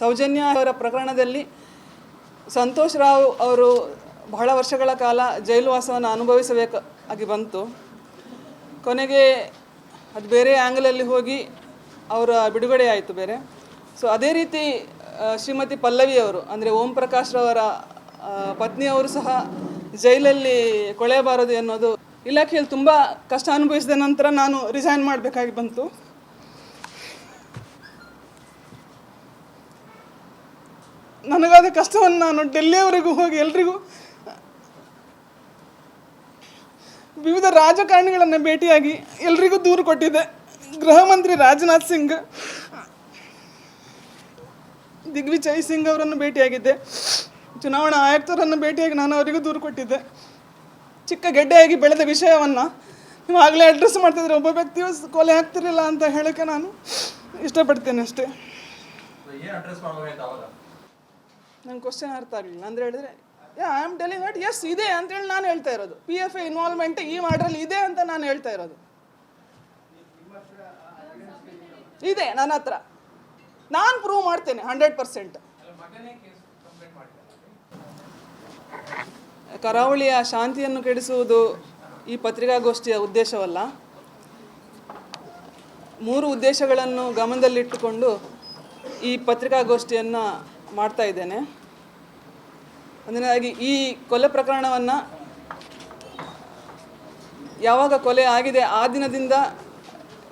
ಸೌಜನ್ಯ ಅವರ ಪ್ರಕರಣದಲ್ಲಿ ಸಂತೋಷ್ ರಾವ್ ಅವರು ಬಹಳ ವರ್ಷಗಳ ಕಾಲ ಜೈಲು ವಾಸವನ್ನು ಅನುಭವಿಸಬೇಕಾಗಿ ಬಂತು. ಕೊನೆಗೆ ಅದು ಬೇರೆ ಆ್ಯಂಗಲಲ್ಲಿ ಹೋಗಿ ಅವರ ಬಿಡುಗಡೆ ಆಯಿತು ಬೇರೆ. ಸೊ ಅದೇ ರೀತಿ ಶ್ರೀಮತಿ ಪಲ್ಲವಿ ಅವರು, ಅಂದರೆ ಓಂ ಪ್ರಕಾಶ್ ರವರ ಪತ್ನಿಯವರು ಸಹ ಜೈಲಲ್ಲಿ ಕೊಳೆಯಬಾರದು ಅನ್ನೋದು ಇಲಾಖೆಯಲ್ಲಿ ತುಂಬ ಕಷ್ಟ ಅನುಭವಿಸಿದ ನಂತರ ನಾನು ರಿಸೈನ್ ಮಾಡಬೇಕಾಗಿ ಬಂತು. ನನಗಾದ ಕಷ್ಟವನ್ನು ನಾನು ಡೆಲ್ಲಿಯವರೆಗೂ ಹೋಗಿ ಎಲ್ರಿಗೂ ವಿವಿಧ ರಾಜಕಾರಣಿಗಳನ್ನು ಭೇಟಿಯಾಗಿ ಎಲ್ರಿಗೂ ದೂರು ಕೊಟ್ಟಿದ್ದೆ. ಗೃಹ ಮಂತ್ರಿ ರಾಜನಾಥ್ ಸಿಂಗ್, ದಿಗ್ವಿಜಯ್ ಸಿಂಗ್ ಅವರನ್ನು ಭೇಟಿಯಾಗಿದ್ದೆ. ಚುನಾವಣಾ ಆಯುಕ್ತರನ್ನು ಭೇಟಿಯಾಗಿ ನಾನು ಅವರಿಗೂ ದೂರು ಕೊಟ್ಟಿದ್ದೆ. ಚಿಕ್ಕ ಗೆಡ್ಡೆಯಾಗಿ ಬೆಳೆದ ವಿಷಯವನ್ನು ನೀವು ಆಗಲೇ ಅಡ್ರೆಸ್ ಮಾಡ್ತಿದ್ರೆ ಒಬ್ಬ ವ್ಯಕ್ತಿಯು ಕೊಲೆ ಆಗ್ತಿರಲಿಲ್ಲ ಅಂತ ಹೇಳೋಕ್ಕೆ ನಾನು ಇಷ್ಟಪಡ್ತೇನೆ ಅಷ್ಟೇ. ನಂಗೆ ಕ್ವಶನ್ ಅರ್ಥ ಆಗಲಿಲ್ಲ. ಅಂದ್ರೆ ಹೇಳಿದ್ರೆ I am telling that yes ಇದೆ ಅಂತೇಳಿ ನಾನು ಹೇಳ್ತಾ ಇರೋದು. ಪಿ ಎಫ್ ಎ ಇನ್ವಾಲ್ವ್ಮೆಂಟ್ ಈ ಮಾಡ್ರಲ್ಲಿ ಇದೆ ಅಂತ ನಾನು ಹೇಳ್ತಾ ಇರೋದು. ಇದೆ, ನನ್ನ ಹತ್ರ. ನಾನು ಪ್ರೂವ್ ಮಾಡ್ತೇನೆ ಹಂಡ್ರೆಡ್ ಪರ್ಸೆಂಟ್ ಕರಾವಳಿಯ ಶಾಂತಿಯನ್ನು ಕೆಡಿಸುವುದು ಈ ಪತ್ರಿಕಾಗೋಷ್ಠಿಯ ಉದ್ದೇಶವಲ್ಲ. ಮೂರು ಉದ್ದೇಶಗಳನ್ನು ಗಮನದಲ್ಲಿಟ್ಟುಕೊಂಡು ಈ ಪತ್ರಿಕಾಗೋಷ್ಠಿಯನ್ನು ಮಾಡ್ತಾ ಇದ್ದೇನೆ. ಒಂದನೇದಾಗಿ ಈ ಕೊಲೆ ಪ್ರಕರಣವನ್ನು ಯಾವಾಗ ಕೊಲೆ ಆಗಿದೆ ಆ ದಿನದಿಂದ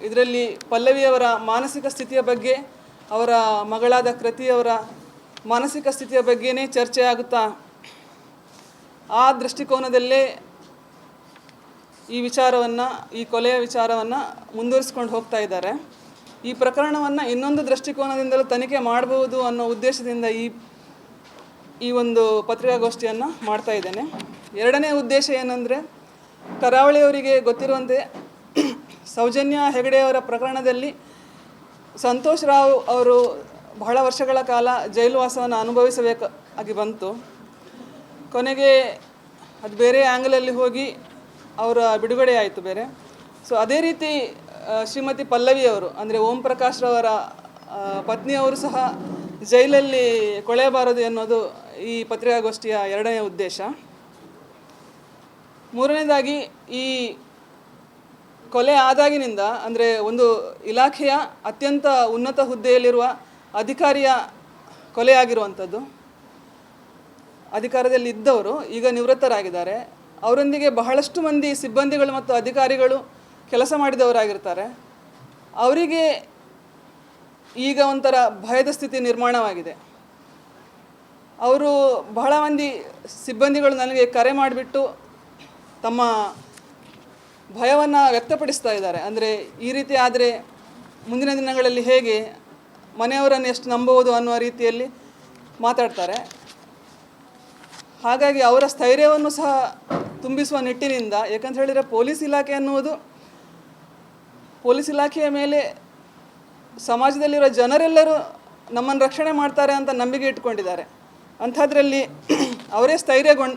ಇದರಲ್ಲಿ ಪಲ್ಲವಿಯವರ ಮಾನಸಿಕ ಸ್ಥಿತಿಯ ಬಗ್ಗೆ, ಅವರ ಮಗಳಾದ ಕೃತಿಯವರ ಮಾನಸಿಕ ಸ್ಥಿತಿಯ ಬಗ್ಗೆನೇ ಚರ್ಚೆ ಆಗುತ್ತಾ ಆ ದೃಷ್ಟಿಕೋನದಲ್ಲೇ ಈ ವಿಚಾರವನ್ನು, ಈ ಕೊಲೆಯ ವಿಚಾರವನ್ನು ಮುಂದುವರಿಸ್ಕೊಂಡು ಹೋಗ್ತಾ ಇದ್ದಾರೆ. ಈ ಪ್ರಕರಣವನ್ನು ಇನ್ನೊಂದು ದೃಷ್ಟಿಕೋನದಿಂದಲೂ ತನಿಖೆ ಮಾಡಬಹುದು ಅನ್ನೋ ಉದ್ದೇಶದಿಂದ ಈ ಈ ಒಂದು ಪತ್ರಿಕಾಗೋಷ್ಠಿಯನ್ನು ಮಾಡ್ತಾ ಇದ್ದೇನೆ. ಎರಡನೇ ಉದ್ದೇಶ ಏನಂದರೆ, ಕರಾವಳಿಯವರಿಗೆ ಗೊತ್ತಿರುವಂತೆ ಸೌಜನ್ಯ ಹೆಗಡೆಯವರ ಪ್ರಕರಣದಲ್ಲಿ ಸಂತೋಷ್ ರಾವ್ ಅವರು ಬಹಳ ವರ್ಷಗಳ ಕಾಲ ಜೈಲುವಾಸವನ್ನು ಅನುಭವಿಸಬೇಕಾಗಿ ಬಂತು. ಕೊನೆಗೆ ಅದು ಬೇರೆ ಆ್ಯಂಗಲಲ್ಲಿ ಹೋಗಿ ಅವರ ಬಿಡುಗಡೆ ಆಯಿತು ಬೇರೆ. ಸೊ ಅದೇ ರೀತಿ ಶ್ರೀಮತಿ ಪಲ್ಲವಿ ಅವರು, ಅಂದರೆ ಓಂ ಪ್ರಕಾಶ್ ರವರ ಪತ್ನಿಯವರು ಸಹ ಜೈಲಲ್ಲಿ ಕೊಳೆಯಬಾರದು ಎನ್ನುವುದು ಈ ಪತ್ರಿಕಾಗೋಷ್ಠಿಯ ಎರಡನೇ ಉದ್ದೇಶ. ಮೂರನೇದಾಗಿ ಈ ಕೊಲೆ ಆದಾಗಿನಿಂದ, ಅಂದರೆ ಒಂದು ಇಲಾಖೆಯ ಅತ್ಯಂತ ಉನ್ನತ ಹುದ್ದೆಯಲ್ಲಿರುವ ಅಧಿಕಾರಿಯ ಕೊಲೆಯಾಗಿರುವಂಥದ್ದು. ಅಧಿಕಾರದಲ್ಲಿ ಇದ್ದವರು ಈಗ ನಿವೃತ್ತರಾಗಿದ್ದಾರೆ. ಅವರೊಂದಿಗೆ ಬಹಳಷ್ಟು ಮಂದಿ ಸಿಬ್ಬಂದಿಗಳು ಮತ್ತು ಅಧಿಕಾರಿಗಳು ಕೆಲಸ ಮಾಡಿದವರಾಗಿರ್ತಾರೆ. ಅವರಿಗೆ ಈಗ ಒಂಥರ ಭಯದ ಸ್ಥಿತಿ ನಿರ್ಮಾಣವಾಗಿದೆ. ಅವರು ಬಹಳ ಮಂದಿ ಸಿಬ್ಬಂದಿಗಳು ನನಗೆ ಕರೆ ಮಾಡಿಬಿಟ್ಟು ತಮ್ಮ ಭಯವನ್ನು ವ್ಯಕ್ತಪಡಿಸ್ತಾ ಇದ್ದಾರೆ. ಅಂದರೆ ಈ ರೀತಿ ಆದರೆ ಮುಂದಿನ ದಿನಗಳಲ್ಲಿ ಹೇಗೆ ಮನೆಯವರನ್ನು ಎಷ್ಟು ನಂಬುವುದು ಅನ್ನುವ ರೀತಿಯಲ್ಲಿ ಮಾತಾಡ್ತಾರೆ. ಹಾಗಾಗಿ ಅವರ ಸ್ಥೈರ್ಯವನ್ನು ಸಹ ತುಂಬಿಸುವ ನಿಟ್ಟಿನಿಂದ ಯಾಕಂತ ಹೇಳಿದರೆ ಪೊಲೀಸ್ ಇಲಾಖೆ ಅನ್ನುವುದು ಪೊಲೀಸ್ ಇಲಾಖೆಯ ಮೇಲೆ ಸಮಾಜದಲ್ಲಿರೋ ಜನರೆಲ್ಲರೂ ನಮ್ಮನ್ನು ರಕ್ಷಣೆ ಮಾಡ್ತಾರೆ ಅಂತ ನಂಬಿಕೆ ಇಟ್ಕೊಂಡಿದ್ದಾರೆ. ಅಂಥದ್ರಲ್ಲಿ ಅವರೇ ಸ್ಥೈರ್ಯಗೊಂಡ್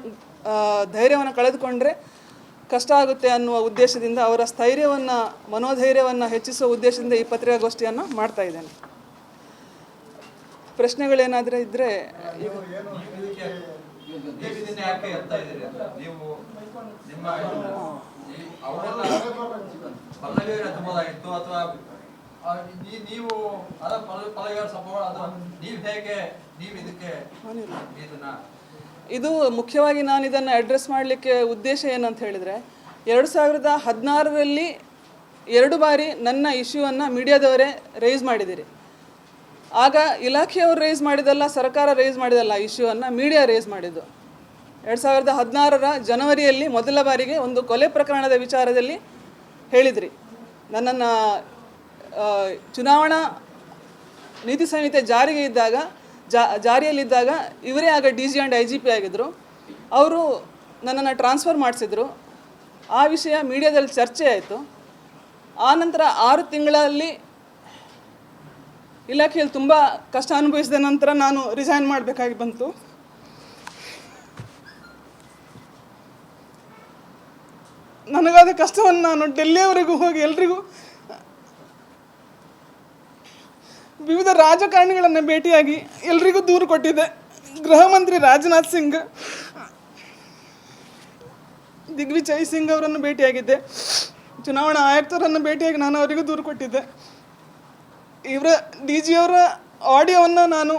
ಧೈರ್ಯವನ್ನು ಕಳೆದುಕೊಂಡ್ರೆ ಕಷ್ಟ ಆಗುತ್ತೆ ಅನ್ನುವ ಉದ್ದೇಶದಿಂದ ಅವರ ಸ್ಥೈರ್ಯವನ್ನು, ಮನೋಧೈರ್ಯವನ್ನು ಹೆಚ್ಚಿಸುವ ಉದ್ದೇಶದಿಂದ ಈ ಪತ್ರಿಕಾಗೋಷ್ಠಿಯನ್ನು ಮಾಡ್ತಾ ಇದ್ದೇನೆ. ಪ್ರಶ್ನೆಗಳೇನಾದರೂ ಇದ್ದರೆ ಅಥವಾ ನೀವು ಅದ ಸಂಭವ ನೀವು ಹೇಗೆ, ನೀವು ಇದಕ್ಕೆ ಇದು ಮುಖ್ಯವಾಗಿ ನಾನು ಇದನ್ನು ಅಡ್ರೆಸ್ ಮಾಡಲಿಕ್ಕೆ ಉದ್ದೇಶ ಏನಂತ ಹೇಳಿದರೆ, ಎರಡು ಸಾವಿರದ ಹದಿನಾರರಲ್ಲಿ ಎರಡು ಬಾರಿ ನನ್ನ ಇಶ್ಯೂವನ್ನು ಮೀಡಿಯಾದವರೇ ರೈಸ್ ಮಾಡಿದ್ದೀರಿ ಆಗ ಇಲಾಖೆಯವರು ರೈಸ್ ಮಾಡಿದಲ್ಲ, ಸರ್ಕಾರ ರೈಸ್ ಮಾಡಿದಲ್ಲ ಇಶ್ಯೂವನ್ನು ಮೀಡಿಯಾ ರೈಸ್ ಮಾಡಿದ್ದು. ಎರಡು ಸಾವಿರದ ಹದಿನಾರರ ಜನವರಿಯಲ್ಲಿ ಮೊದಲ ಬಾರಿಗೆ ಒಂದು ಕೊಲೆ ಪ್ರಕರಣದ ವಿಚಾರದಲ್ಲಿ ಹೇಳಿದ್ರಿ. ನನ್ನನ್ನು ಚುನಾವಣಾ ನೀತಿ ಸಂಹಿತೆ ಜಾರಿಗೆ ಇದ್ದಾಗ ಜಾರಿಯಲ್ಲಿದ್ದಾಗ ಇವರೇ ಆಗ D G and I G P ಆಗಿದ್ದರು ಅವರು ನನ್ನನ್ನು ಟ್ರಾನ್ಸ್ಫರ್ ಮಾಡಿಸಿದ್ರು. ಆ ವಿಷಯ ಮೀಡಿಯಾದಲ್ಲಿ ಚರ್ಚೆ ಆಯಿತು. ಆನಂತರ ಆರು ತಿಂಗಳಲ್ಲಿ ಇಲಾಖೆಯಲ್ಲಿ ತುಂಬ ಕಷ್ಟ ಅನುಭವಿಸಿದ ನಂತರ ನಾನು ರಿಸೈನ್ ಮಾಡಬೇಕಾಗಿ ಬಂತು. ನನಗಾದ ಕಷ್ಟವನ್ನು ನಾನು ಡೆಲ್ಲಿಯವರೆಗೂ ಹೋಗಿ ಎಲ್ರಿಗೂ ವಿವಿಧ ರಾಜಕಾರಣಿಗಳನ್ನು ಭೇಟಿಯಾಗಿ ಎಲ್ರಿಗೂ ದೂರು ಕೊಟ್ಟಿದ್ದೆ ಗೃಹ ಮಂತ್ರಿ ರಾಜನಾಥ್ ಸಿಂಗ್, ದಿಗ್ವಿಜಯ್ ಸಿಂಗ್ ಅವರನ್ನು ಭೇಟಿಯಾಗಿದ್ದೆ. ಚುನಾವಣಾ ಆಯುಕ್ತರನ್ನು ಭೇಟಿಯಾಗಿ ನಾನು ಅವರಿಗೂ ದೂರು ಕೊಟ್ಟಿದ್ದೆ. ಇವರ ಡಿ ಜಿ ಅವರ ಆಡಿಯೋವನ್ನು ನಾನು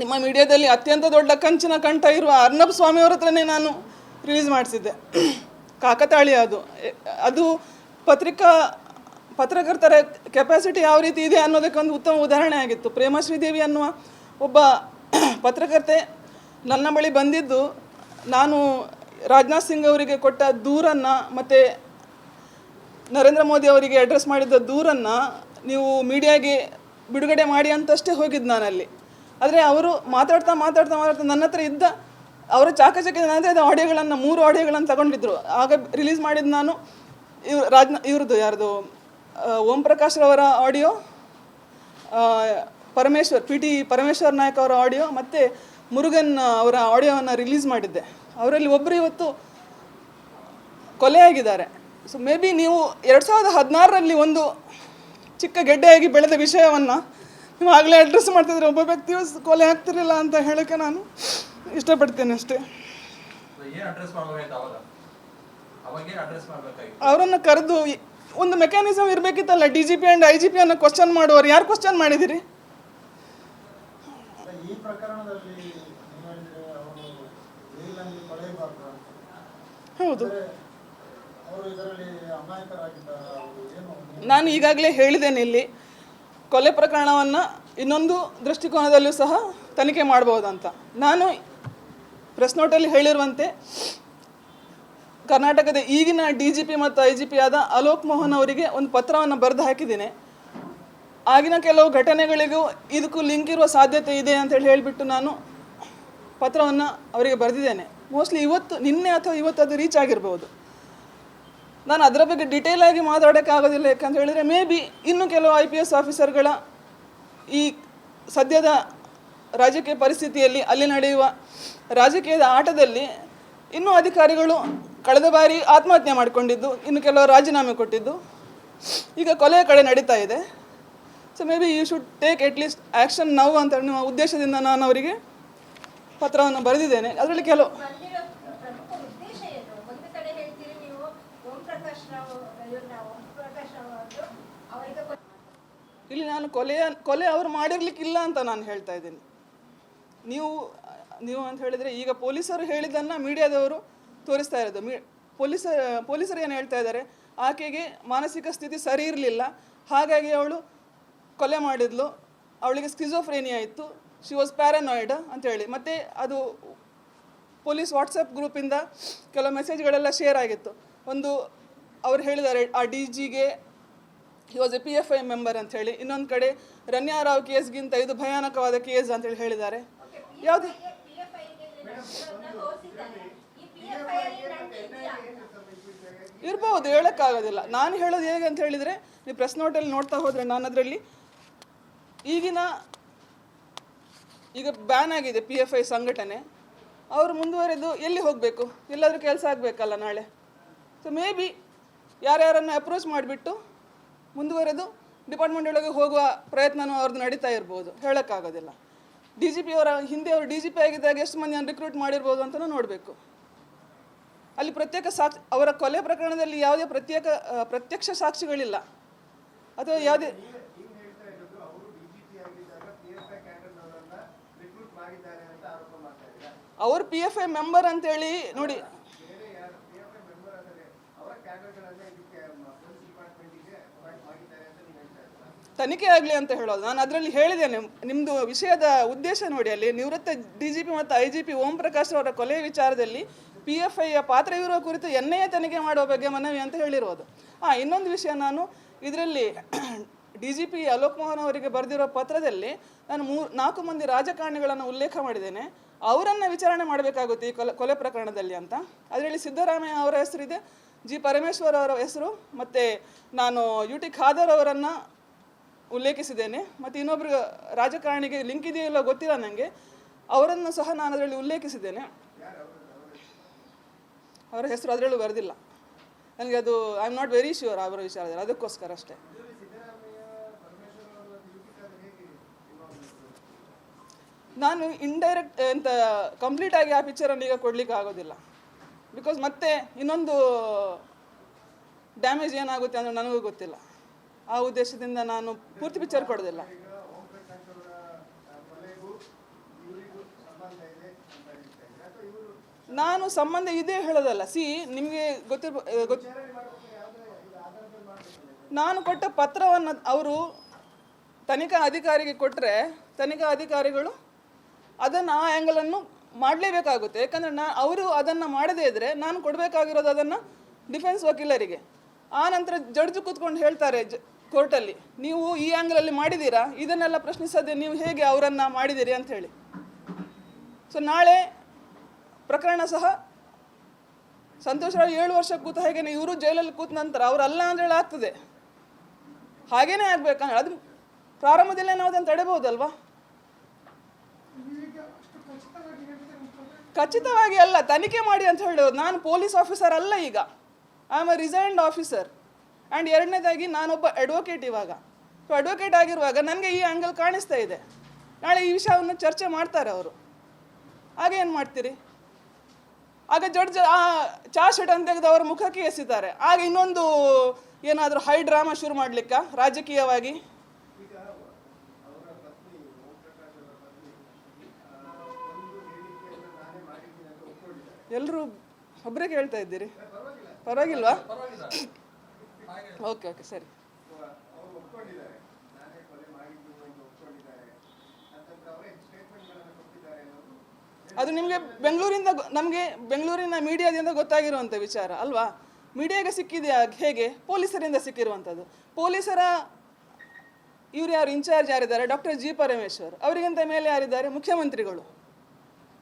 ನಿಮ್ಮ ಮೀಡಿಯಾದಲ್ಲಿ ಅತ್ಯಂತ ದೊಡ್ಡ ಕಂಚಿನ ಕಂಠ ಇರುವ ಅರ್ನಬ್ ಸ್ವಾಮಿ ಅವ್ರ ಹತ್ರನೇ ನಾನು ರಿಲೀಸ್ ಮಾಡಿಸಿದ್ದೆ. ಕಾಕತಾಳಿ ಅದು. ಅದು ಪತ್ರಿಕಾ ಪತ್ರಕರ್ತರ ಕೆಪಾಸಿಟಿ ಯಾವ ರೀತಿ ಇದೆ ಅನ್ನೋದಕ್ಕೆ ಒಂದು ಉತ್ತಮ ಉದಾಹರಣೆ ಆಗಿತ್ತು. ಪ್ರೇಮ ಶ್ರೀದೇವಿ ಅನ್ನುವ ಒಬ್ಬ ಪತ್ರಕರ್ತೆ ನನ್ನ ಬಳಿ ಬಂದಿದ್ದು, ನಾನು ರಾಜನಾಥ್ ಸಿಂಗ್ ಅವರಿಗೆ ಕೊಟ್ಟ ದೂರನ್ನು ಮತ್ತು ನರೇಂದ್ರ ಮೋದಿ ಅವರಿಗೆ ಅಡ್ರೆಸ್ ಮಾಡಿದ್ದ ದೂರನ್ನು ನೀವು ಮೀಡಿಯಾಗೆ ಬಿಡುಗಡೆ ಮಾಡಿ ಅಂತಷ್ಟೇ ಹೋಗಿದ್ದು ನಾನಲ್ಲಿ. ಆದರೆ ಅವರು ಮಾತಾಡ್ತಾ ಮಾತಾಡ್ತಾ ಮಾತಾಡ್ತಾ ನನ್ನ ಹತ್ರ ಇದ್ದ, ಅವರ ಚಾಕಚಕ್ಯದ ಆಡಿಯೋಗಳನ್ನು ಮೂರು ಆಡಿಯೋಗಳನ್ನು ತಗೊಂಡಿದ್ರು. ಆಗ ರಿಲೀಸ್ ಮಾಡಿದ್ದು ನಾನು ಇವ್ರು ರಾಜ್ನಾ, ಇವ್ರದ್ದು ಯಾರ್ದು? ಓಂ ಪ್ರಕಾಶ್ ರವರ audio Parameshwar P T Parameshwar Nayak ಅವರ ಆಡಿಯೋ ಮತ್ತು ಮುರುಗನ್ ಅವರ ಆಡಿಯೋವನ್ನು ರಿಲೀಸ್ ಮಾಡಿದ್ದೆ. ಅವರಲ್ಲಿ ಒಬ್ಬರು ಇವತ್ತು ಕೊಲೆಯಾಗಿದ್ದಾರೆ. ಸೊ ಮೇ ಬಿ ನೀವು ಎರಡು ಸಾವಿರದ ಹದಿನಾರರಲ್ಲಿ ಒಂದು ಚಿಕ್ಕ ಗೆಡ್ಡೆಯಾಗಿ ಬೆಳೆದ ವಿಷಯವನ್ನು ನೀವು ಆಗಲೇ ಅಡ್ರೆಸ್ ಮಾಡ್ತಿದ್ರೆ ಒಬ್ಬ ವ್ಯಕ್ತಿಯು ಕೊಲೆ ಆಗ್ತಿರಲಿಲ್ಲ ಅಂತ ಹೇಳೋಕ್ಕೆ ನಾನು ಇಷ್ಟಪಡ್ತೇನೆ ಅಷ್ಟೇ. ಅವರನ್ನು ಕರೆದು ಒಂದು mechanism ಇರಬೇಕಿತ್ತಲ್ಲ D G P and I G P ಅನ್ನು ಕ್ವಶನ್ ಮಾಡುವವರು ಯಾರು ಕ್ವಶನ್ ಮಾಡಿದಿರಿ? ಹೌದು. ನಾನು ಈಗಾಗಲೇ ಹೇಳಿದ್ದೇನೆ ಇಲ್ಲಿ ಕೊಲೆ ಪ್ರಕರಣವನ್ನು ಇನ್ನೊಂದು ದೃಷ್ಟಿಕೋನದಲ್ಲೂ ಸಹ ತನಿಖೆ ಮಾಡ್ಬೋದಂತ ನಾನು ಪ್ರೆಸ್ ನೋಟಲ್ಲಿ ಹೇಳಿರುವಂತೆ ಕರ್ನಾಟಕದ ಈಗಿನ ಡಿ ಜಿ ಪಿ ಮತ್ತು ಐ ಜಿ ಪಿ ಆದ ಅಲೋಕ್ ಮೋಹನ್ ಅವರಿಗೆ ಒಂದು ಪತ್ರವನ್ನು ಬರೆದು ಹಾಕಿದ್ದೇನೆ. ಆಗಿನ ಕೆಲವು ಘಟನೆಗಳಿಗೂ ಇದಕ್ಕೂ ಲಿಂಕ್ ಇರುವ ಸಾಧ್ಯತೆ ಇದೆ ಅಂತೇಳಿ ಹೇಳಿಬಿಟ್ಟು ನಾನು ಪತ್ರವನ್ನು ಅವರಿಗೆ ಬರೆದಿದ್ದೇನೆ. ಮೋಸ್ಟ್ಲಿ ಇವತ್ತು, ನಿನ್ನೆ ಅಥವಾ ಇವತ್ತು ಅದು ರೀಚ್ ಆಗಿರ್ಬೋದು. ನಾನು ಅದರ ಬಗ್ಗೆ ಡಿಟೇಲ್ ಆಗಿ ಮಾತಾಡೋಕ್ಕಾಗೋದಿಲ್ಲ ಯಾಕಂತ ಹೇಳಿದರೆ ಮೇ ಬಿ ಇನ್ನು ಕೆಲವು ಐ ಪಿ ಎಸ್ ಆಫೀಸರ್ಗಳ ಈ ಸದ್ಯದ ರಾಜಕೀಯ ಪರಿಸ್ಥಿತಿಯಲ್ಲಿ ಅಲ್ಲಿ ನಡೆಯುವ ರಾಜಕೀಯದ ಆಟದಲ್ಲಿ ಇನ್ನೂ ಅಧಿಕಾರಿಗಳು ಕಳೆದ ಬಾರಿ ಆತ್ಮಹತ್ಯೆ ಮಾಡಿಕೊಂಡಿದ್ದು, ಇನ್ನು ಕೆಲವರು ರಾಜೀನಾಮೆ ಕೊಟ್ಟಿದ್ದು. ಈಗ ಕೊಲೆಯ ಕಡೆ ನಡೀತಾ ಇದೆ. So maybe you should take at least action now ಅಂತ ನಿಮ್ಮ ಉದ್ದೇಶದಿಂದ ನಾನು ಅವರಿಗೆ ಪತ್ರವನ್ನು ಬರೆದಿದ್ದೇನೆ. ಅದರಲ್ಲಿ ಕೆಲವು ಇಲ್ಲಿ ನಾನು ಕೊಲೆಯ, ಕೊಲೆ ಅವರು ಮಾಡಿರ್ಲಿಕ್ಕಿಲ್ಲ ಅಂತ ನಾನು ಹೇಳ್ತಾ ಇದ್ದೀನಿ. ನೀವು ನೀವು ಅಂತ ಹೇಳಿದರೆ ಈಗ ಪೊಲೀಸರು ಹೇಳಿದ್ದನ್ನು, ಮೀಡಿಯಾದವರು ತೋರಿಸ್ತಾ ಇರೋದು. ಮಿ ಪೊಲೀಸ ಪೊಲೀಸರು ಏನು ಹೇಳ್ತಾ ಇದ್ದಾರೆ ಆಕೆಗೆ ಮಾನಸಿಕ ಸ್ಥಿತಿ ಸರಿ ಇರಲಿಲ್ಲ. ಹಾಗಾಗಿ ಅವಳು ಕೊಲೆ ಮಾಡಿದ್ಲು. ಅವಳಿಗೆ ಸ್ಕಿಜೋಫ್ರೇನಿಯಾ ಇತ್ತು. ಶಿ ವಾಸ್ ಪ್ಯಾರನಾಯ್ಡ್ ಅಂತೇಳಿ ಮತ್ತು ಅದು ಪೊಲೀಸ್ ವಾಟ್ಸಪ್ ಗ್ರೂಪಿಂದ ಕೆಲವು ಮೆಸೇಜ್ಗಳೆಲ್ಲ ಶೇರ್ ಆಗಿತ್ತು. ಒಂದು ಅವ್ರು ಹೇಳಿದ್ದಾರೆ ಆ ಡಿ ಜಿಗೆ he was a P F I member ಅಂತ ಹೇಳಿ. ಇನ್ನೊಂದು ಕಡೆ ರನ್ಯಾ ರಾವ್ ಕೇಸ್ಗಿಂತ ಇದು ಭಯಾನಕವಾದ ಕೇಸ್ ಅಂತೇಳಿ ಹೇಳಿದ್ದಾರೆ. ಯಾವುದು? ಇರ್ಬೋದು, ಹೇಳೋಕ್ಕಾಗೋದಿಲ್ಲ. ನಾನು ಹೇಳೋದು ಹೇಗೆ ಅಂತ ಹೇಳಿದರೆ, ನೀವು ಪ್ರೆಸ್ ನೋಟಲ್ಲಿ ನೋಡ್ತಾ ಹೋದರೆ ನಾನು ಅದರಲ್ಲಿ ಈಗಿನ ಈಗ ಬ್ಯಾನ್ ಆಗಿದೆ ಪಿ ಎಫ್ ಐ ಸಂಘಟನೆ. ಅವರು ಮುಂದುವರೆದು ಎಲ್ಲಿ ಹೋಗಬೇಕು? ಎಲ್ಲಾದರೂ ಕೆಲಸ ಆಗಬೇಕಲ್ಲ ನಾಳೆ. ಸೊ ಮೇ ಬಿ ಯಾರ್ಯಾರನ್ನು ಅಪ್ರೋಚ್ ಮಾಡಿಬಿಟ್ಟು ಮುಂದುವರೆದು ಡಿಪಾರ್ಟ್ಮೆಂಟ್ ಒಳಗೆ ಹೋಗುವ ಪ್ರಯತ್ನನೂ ಅವ್ರದ್ದು ನಡೀತಾ ಇರ್ಬೋದು. ಹೇಳೋಕ್ಕಾಗೋದಿಲ್ಲ. ಡಿ ಜಿ ಪಿ ಅವರ ಹಿಂದೆ ಅವರು ಡಿ ಜಿ ಪಿ ಆಗಿದ್ದಾಗ ಎಷ್ಟು ಮಂದಿಯನ್ನು ರಿಕ್ರೂಟ್ ಮಾಡಿರ್ಬೋದು ಅಂತಲೂ ನೋಡಬೇಕು. ಅಲ್ಲಿ ಪ್ರತ್ಯೇಕ ಸಾಕ್ಷಿ ಅವರ ಕೊಲೆ ಪ್ರಕರಣದಲ್ಲಿ ಯಾವುದೇ ಪ್ರತ್ಯೇಕ ಪ್ರತ್ಯಕ್ಷ ಸಾಕ್ಷಿಗಳಿಲ್ಲ. ಅಥವಾ ಯಾವುದೇ ಅವರು ಪಿ ಎಫ್ ಐ ಮೆಂಬರ್ ಅಂತೇಳಿ ನೋಡಿ. ತನಿಖೆ ಆಗಲಿ ಅಂತ ಹೇಳೋದು. ನಾನು ಅದರಲ್ಲಿ ಹೇಳಿದ್ದೇನೆ ನಿಮ್ಮದು ವಿಷಯದ ಉದ್ದೇಶ ನೋಡಿ ಅಲ್ಲಿ ನಿವೃತ್ತ ಡಿ ಜಿ ಪಿ ಮತ್ತು I G P Om Prakash ಅವರ ಕೊಲೆ ವಿಚಾರದಲ್ಲಿ ಪಿ ಎಫ್ ಐಯ ಪಾತ್ರವಿರುವ ಕುರಿತು ಎನ್ ಐ ಎ ತನಿಖೆ ಮಾಡುವ ಬಗ್ಗೆ ಮನವಿ ಅಂತ ಹೇಳಿರೋದು. ಹಾಂ ಇನ್ನೊಂದು ವಿಷಯ ನಾನು ಇದರಲ್ಲಿ D G P Alok Mohan ಅವರಿಗೆ ಬರೆದಿರೋ ಪತ್ರದಲ್ಲಿ ನಾನು ಮೂರು ನಾಲ್ಕು ಮಂದಿ ರಾಜಕಾರಣಿಗಳನ್ನು ಉಲ್ಲೇಖ ಮಾಡಿದ್ದೇನೆ. ಅವರನ್ನು ವಿಚಾರಣೆ ಮಾಡಬೇಕಾಗುತ್ತೆ ಈ ಕೊಲೆ ಕೊಲೆ ಪ್ರಕರಣದಲ್ಲಿ ಅಂತ. ಅದರಲ್ಲಿ ಸಿದ್ದರಾಮಯ್ಯ ಅವರ ಹೆಸರಿದೆ, ಜಿ ಪರಮೇಶ್ವರ್ ಅವರ ಹೆಸರು, ಮತ್ತು ನಾನು ಯು ಟಿ ಖಾದರ್ ಅವರನ್ನು ಉಲ್ಲೇಖಿಸಿದ್ದೇನೆ. ಮತ್ತು ಇನ್ನೊಬ್ಬರು ರಾಜಕಾರಣಿಗೆ ಲಿಂಕ್ ಇದೆಯೋ ಇಲ್ಲೋ ಗೊತ್ತಿಲ್ಲ ನನಗೆ ಅವರನ್ನು ಸಹ ನಾನು ಅದರಲ್ಲಿ ಉಲ್ಲೇಖಿಸಿದ್ದೇನೆ. ಅವರ ಹೆಸರು ಅದರಲ್ಲೂ ಬರೆದಿಲ್ಲ. ನನಗೆ ಅದು I am not very sure ಅವರ ವಿಚಾರದಲ್ಲಿ, ಅದಕ್ಕೋಸ್ಕರ ಅಷ್ಟೇ. ನಾನು ಇಂಡೈರೆಕ್ಟ್ ಅಂತ ಕಂಪ್ಲೀಟ್ ಆಗಿ ಆ ಪಿಕ್ಚರನ್ನು ಈಗ ಕೊಡಲಿಕ್ಕೆ ಆಗೋದಿಲ್ಲ. ಬಿಕಾಸ್ ಮತ್ತೆ ಇನ್ನೊಂದು ಡ್ಯಾಮೇಜ್ ಏನಾಗುತ್ತೆ ಅಂದರೆ ನನಗೂ ಗೊತ್ತಿಲ್ಲ. ಆ ಉದ್ದೇಶದಿಂದ ನಾನು ಪೂರ್ತಿ ಪಿಕ್ಚರ್ ಕೊಡೋದಿಲ್ಲ. ನಾನು ಸಂಬಂಧ ಇದೇ ಹೇಳೋದಲ್ಲ. ಸಿ, ನಿಮಗೆ ಗೊತ್ತಿರ್ಬ ಗೊತ್ತು ನಾನು ಕೊಟ್ಟ ಪತ್ರವನ್ನು ಅವರು ತನಿಖಾ ಅಧಿಕಾರಿಗೆ ಕೊಟ್ಟರೆ ತನಿಖಾ ಅಧಿಕಾರಿಗಳು ಅದನ್ನು ಆ ಆ್ಯಂಗಲನ್ನು ಮಾಡಲೇಬೇಕಾಗುತ್ತೆ. ಯಾಕಂದರೆ ನಾ, ಅವರು ಅದನ್ನು ಮಾಡದೇ ಇದ್ದರೆ ನಾನು ಕೊಡಬೇಕಾಗಿರೋದು ಅದನ್ನು ಡಿಫೆನ್ಸ್ ವಕೀಲರಿಗೆ. ಆ ನಂತರ ಜಡ್ಜ್ ಕೂತ್ಕೊಂಡು ಹೇಳ್ತಾರೆ ಜ ಕೋರ್ಟಲ್ಲಿ ನೀವು ಈ ಆ್ಯಂಗಲಲ್ಲಿ ಮಾಡಿದ್ದೀರಾ? ಇದನ್ನೆಲ್ಲ ಪ್ರಶ್ನಿಸದೆ ನೀವು ಹೇಗೆ ಅವರನ್ನು ಮಾಡಿದ್ದೀರಿ ಅಂತ ಹೇಳಿ. ಸೊ ನಾಳೆ ಪ್ರಕರಣ ಸಹ ಸಂತೋಷ್ ರಾವ್ ಏಳು ವರ್ಷ ಕೂತ ಹಾಗೇನೆ ಇವರು ಜೈಲಲ್ಲಿ ಕೂತ ನಂತರ ಅವ್ರು ಅಲ್ಲ ಅಂದ್ರೆ ಆಗ್ತದೆ. ಹಾಗೇನೇ ಆಗ್ಬೇಕಂದ್ರೆ ಅದು ಪ್ರಾರಂಭದಲ್ಲೇ ನಾವು ಅದನ್ನು ತಡೆಬಹುದಲ್ವಾ? ಖಚಿತವಾಗಿ ಅಲ್ಲ, ತನಿಖೆ ಮಾಡಿ ಅಂತ ಹೇಳೋದು. ನಾನು ಪೊಲೀಸ್ ಆಫೀಸರ್ ಅಲ್ಲ ಈಗ. I am a resigned officer and ಎರಡನೇದಾಗಿ ನಾನೊಬ್ಬ ಅಡ್ವೊಕೇಟ್ ಇವಾಗ. ಸೊ ಅಡ್ವೊಕೇಟ್ ಆಗಿರುವಾಗ ನನಗೆ ಈ ಆ್ಯಂಗಲ್ ಕಾಣಿಸ್ತಾ ಇದೆ. ನಾಳೆ ಈ ವಿಷಯವನ್ನು ಚರ್ಚೆ ಮಾಡ್ತಾರೆ ಅವರು. ಹಾಗೆ ಏನು ಮಾಡ್ತೀರಿ? ಆಗ ಜಡ್ಜ್ ಆ ಚಾರ್ಜ್ ಶೀಟ್ ಅಂತ ತೆಗೆದು ಅವರ ಮುಖಕ್ಕೆ ಎಸಿತಾರೆ ಆಗ ಇನ್ನೊಂದು ಏನಾದರೂ ಹೈ ಡ್ರಾಮಾ ಶುರು ಮಾಡ್ಲಿಕ್ಕ? ರಾಜಕೀಯವಾಗಿ? ಎಲ್ಲರೂ ಒಬ್ಬರೇ ಕೇಳ್ತಾ ಇದ್ದೀರಿ? ಪರವಾಗಿಲ್ವಾ ಓಕೆ ಓಕೆ ಸರಿ ಅವರು ಒಪ್ಕೊಂಡಿದ್ದಾರೆ ನಾನೇ ಕೊಲೆ ಮಾಡಿದ್ದು ಎಂದು ಒಪ್ಕೊಂಡಿದ್ದಾರೆ ಅಂತಂದ್ರೆ ಅವರೇ ಸ್ಟೇಟ್ಮೆಂಟ್ಗಳನ್ನು ಕೊಟ್ಟಿದ್ದಾರೆ ಅನ್ನೋದು ಅದು ನಿಮಗೆ ಬೆಂಗಳೂರಿಂದ ನಮಗೆ ಬೆಂಗಳೂರಿನ ಮೀಡಿಯಾದಿಂದ ಗೊತ್ತಾಗಿರುವಂಥ ವಿಚಾರ, ಅಲ್ವಾ? ಮೀಡಿಯಾಗೆ ಸಿಕ್ಕಿದೆ ಹೇಗೆ? ಪೊಲೀಸರಿಂದ ಸಿಕ್ಕಿರುವಂಥದ್ದು ಪೊಲೀಸರ, ಇವರು ಯಾರು? ಇನ್ಚಾರ್ಜ್ ಯಾರಿದ್ದಾರೆ? Doctor G Parameshwar. ಅವರಿಗಿಂತ ಮೇಲೆ ಯಾರಿದ್ದಾರೆ? ಮುಖ್ಯಮಂತ್ರಿಗಳು.